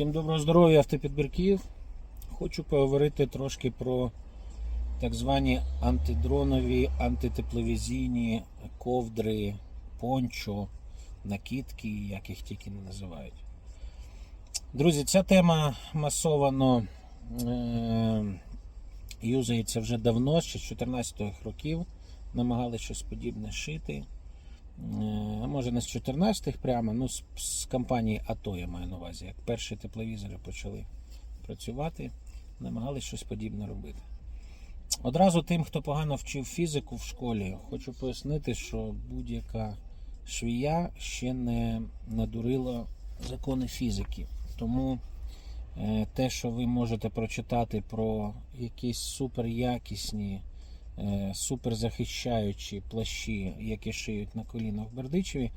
Всім доброго здоров'я автопідбірків. Хочу поговорити трошки про так звані антидронові, антитепловізійні ковдри, пончо, накидки, як їх тільки не називають. Друзі, ця тема масовано е- юзається вже давно, ще з 14-х років. Намагалися щось подібне шити. Е, може не з 14-х прямо, ну з, з компанії АТО я маю на увазі. Як перші тепловізори почали працювати, намагалися щось подібне робити. Одразу тим, хто погано вчив фізику в школі, хочу пояснити, що будь-яка швія ще не надурила закони фізики. Тому е, те, що ви можете прочитати про якісь суперякісні суперзахищаючі плащі, які шиють на колінах в Бердичеві,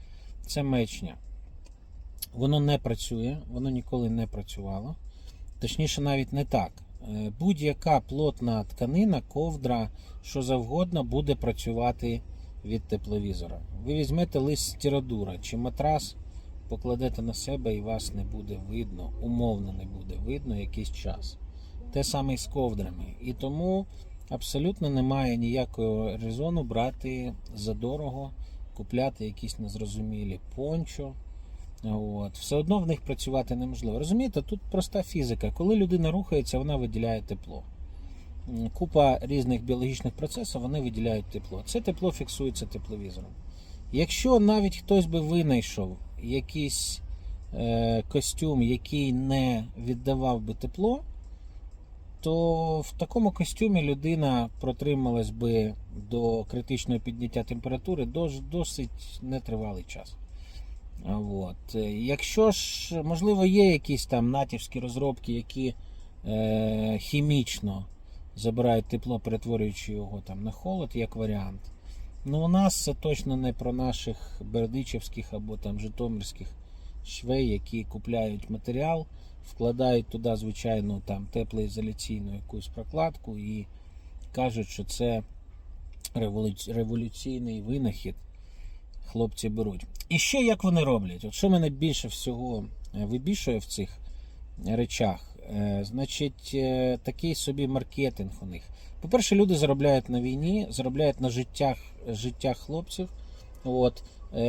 це мечня. Воно не працює, воно ніколи не працювало. Точніше, навіть не так. Е, Будь-яка плотна тканина, ковдра, що завгодно, буде працювати від тепловізора. Ви візьмете лист стірадура чи матрас, покладете на себе і вас не буде видно, умовно не буде видно якийсь час. Те саме і з ковдрами. І тому абсолютно немає ніякого резону брати задорого, купляти якісь незрозумілі пончо. От. Все одно в них працювати неможливо. Розумієте, тут проста фізика. Коли людина рухається, вона виділяє тепло. Купа різних біологічних процесів вони виділяють тепло. Це тепло фіксується тепловізором. Якщо навіть хтось би винайшов якийсь е, костюм, який не віддавав би тепло, то в такому костюмі людина протрималась би до критичного підняття температури досить нетривалий час. От. Якщо ж, можливо, є якісь там натівські розробки, які е, хімічно забирають тепло, перетворюючи його там на холод, як варіант. Ну, у нас це точно не про наших бердичівських або там житомирських швей, які купляють матеріал, вкладають туди, звичайно, там теплоізоляційну якусь прокладку і кажуть, що це революційний винахід. Хлопці беруть. І ще як вони роблять? От що мене більше всього е, вибішує в цих речах? Е, Значить, е, такий собі маркетинг у них. По-перше, люди заробляють на війні, заробляють на життях, життях хлопців. От,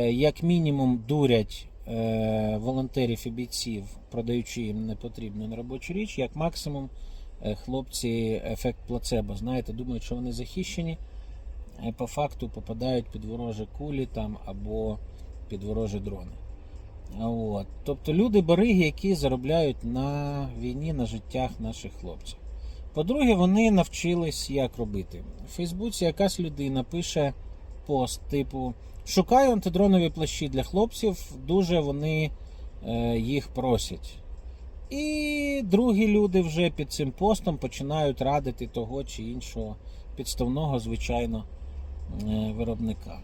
як мінімум, дурять волонтерів і бійців, продаючи їм непотрібну неробочу річ, як максимум, е, хлопці ефект плацебо. Знаєте, думають, що вони захищені, е, по факту попадають під ворожі кулі там або під ворожі дрони. От. Тобто люди бариги, які заробляють на війні, на життях наших хлопців. По-друге, вони навчились як робити. У Фейсбуці якась людина пише пост, типу: шукаю антидронові плащі для хлопців, дуже вони е, їх просять. І другі люди вже під цим постом починають радити того чи іншого підставного, звичайно, е, виробника.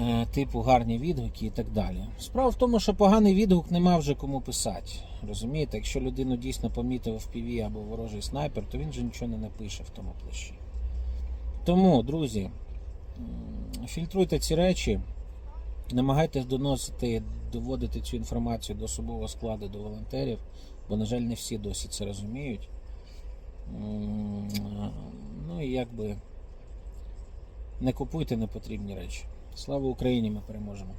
Е, Типу гарні відгуки і так далі. Справа в тому, що поганий відгук нема вже кому писати. Розумієте, якщо людину дійсно помітив в піві або ворожий снайпер, то він же нічого не напише в тому плащі. Тому, друзі, фільтруйте ці речі, намагайтесь доносити, доводити цю інформацію до особового складу, до волонтерів, бо, на жаль, не всі досі це розуміють. Ну і якби не купуйте непотрібні речі. Слава Україні! Ми переможемо!